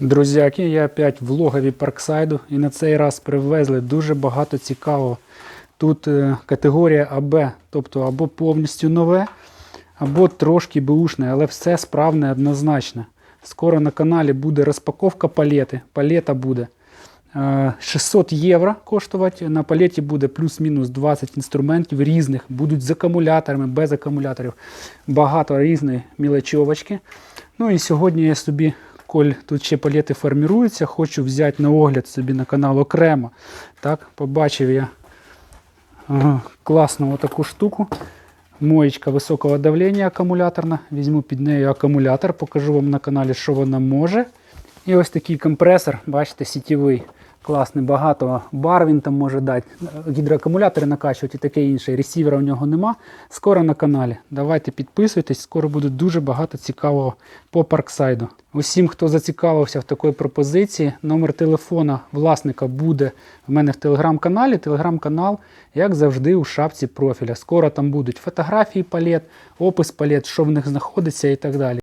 Друзяки, я опять в логові Парксайду і на цей раз привезли дуже багато цікавого. Тут е, категорія АБ, тобто або повністю нове, або трошки беушне, але все справне однозначно. Скоро на каналі буде розпаковка палети. Палета буде е, 600 євро коштувати. На палеті буде плюс-мінус 20 інструментів різних. Будуть з акумуляторами, без акумуляторів. Багато різної мілочовочки. Ну і сьогодні я собі, коль тут ще палети форміруються, хочу взяти на огляд собі на канал окремо. Так, побачив я класну таку штуку. Моєчка високого давлення акумуляторна. Візьму під нею акумулятор, покажу вам на каналі, що вона може. І ось такий компресор, бачите, сітєвий. Класний, багато бар він там може дати. Гідроакумулятори накачувати і таке інше. Ресівера у нього нема. Скоро на каналі. Давайте підписуйтесь, скоро буде дуже багато цікавого по парксайду. Усім, хто зацікавився в такої пропозиції, номер телефона власника буде в мене в телеграм-каналі. Телеграм-канал, як завжди, у шапці профіля. Скоро там будуть фотографії палет, опис палет, що в них знаходиться і так далі.